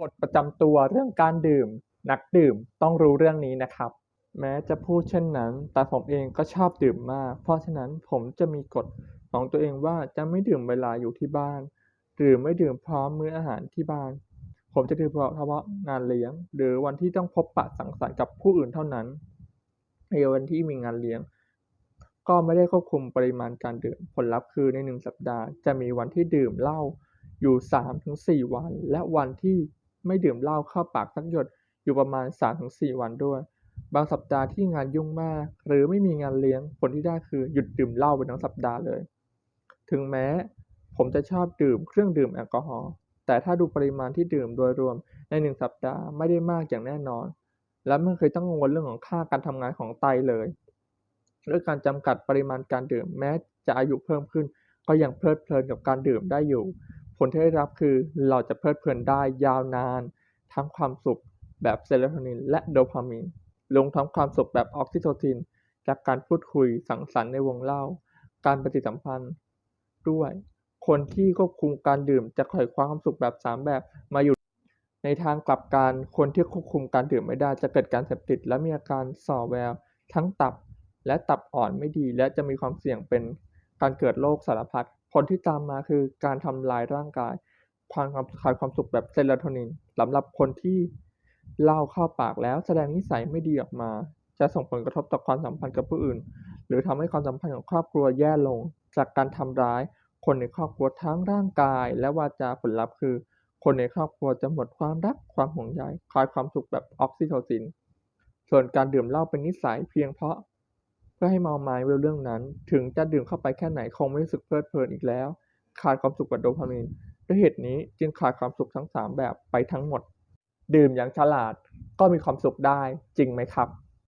กฎประจำตัวเรื่องการดื่ม นักดื่มต้องรู้เรื่องนี้นะครับ แม้จะพูดเช่นนั้น แต่ผมเองก็ชอบดื่มมาก เพราะฉะนั้นผมจะมีกฎของตัวเองว่าจะไม่ดื่มเวลาอยู่ที่บ้าน หรือไม่ดื่มพร้อมมื้ออาหารที่บ้าน ผมจะดื่มเฉพาะงานเลี้ยง หรือวันที่ต้องพบปะสังสรรค์กับผู้อื่นเท่านั้นในวันที่มีงานเลี้ยง ก็ไม่ได้ควบคุมปริมาณการดื่ม ผลลัพธ์คือในหนึ่งสัปดาห์ จะมีวันที่ดื่มเหล้าอยู่สามถึงสี่วัน และวันที่ ไม่ดื่มเหล้าเข้าปากสักหยดอยู่ประมาณสามถึงสี่วันด้วย บางสัปดาห์ที่งานยุ่งมาก หรือไม่มีงานเลี้ยงผลที่ได้คือหยุดดื่มเหล้าไปทั้งสัปดาห์เลย ถึงแม้ ผมจะชอบดื่มเครื่องดื่มแอลกอฮอล์แต่ถ้าดูปริมาณที่ดื่มโดยรวมในหนึ่งสัปดาห์ไม่ได้มากอย่างแน่นอน และไม่เคยต้องกังวลเรื่องของค่าการทำงานของไตเลยด้วยการจำกัดปริมาณการดื่มแม้จะอายุเพิ่มขึ้น ก็ยังเพลิดเพลินกับการดื่มได้อยู่ ผลที่ได้รับคือเราจะเพลิดเพลินได้ยาวนาน ทั้งความสุขแบบเซโรโทนิน และโดพามีนรวมทั้งความสุขแบบออกซิโทซิน จากการพูดคุยสังสรรค์ในวงเล่า การปฏิสัมพันธ์ด้วย คนที่ควบคุมการดื่มจะปล่อยความสุขแบบสามแบบมาอยู่ในทางกลับกันคนที่ควบคุมการดื่มไม่ได้จะเกิดการเสพติด และมีอาการส่อแววทั้งตับและตับอ่อนไม่ดี และจะมีความเสี่ยงเป็นการเกิดโรคสารพัด ผลที่ตามมาคือการทำลายร่างกาย ความคลายความสุขแบบเซโรโทนินสำหรับคนที่เล้าเข้าปากแล้วแสดงนิสัยไม่ดีออกมา จะส่งผลกระทบต่อความสัมพันธ์กับผู้อื่น หรือทำให้ความสัมพันธ์ของครอบครัวแย่ลง จากการทำร้าย คนในครอบครัวทั้งร่างกาย และวาจาผลลัพธ์คือ คนในครอบครัวจะหมดความรักความห่วงใยคลายความสุขแบบออกซิโทซิน ส่วนการดื่มเหล้าเป็นนิสัยเพียงเพราะ พื่อให้เมาไม้เรื่องนั้น ถึงจะดื่มเข้าไปแค่ไหนคงไม่รู้สึกเพลิดเพลินอีกแล้ว ขาดความสุขแบบโดพามีนด้วยเหตุนี้จึงขาดความสุขทั้งสามแบบไปทั้งหมด ดื่มอย่างฉลาดก็มีความสุขได้จริงไหมครับ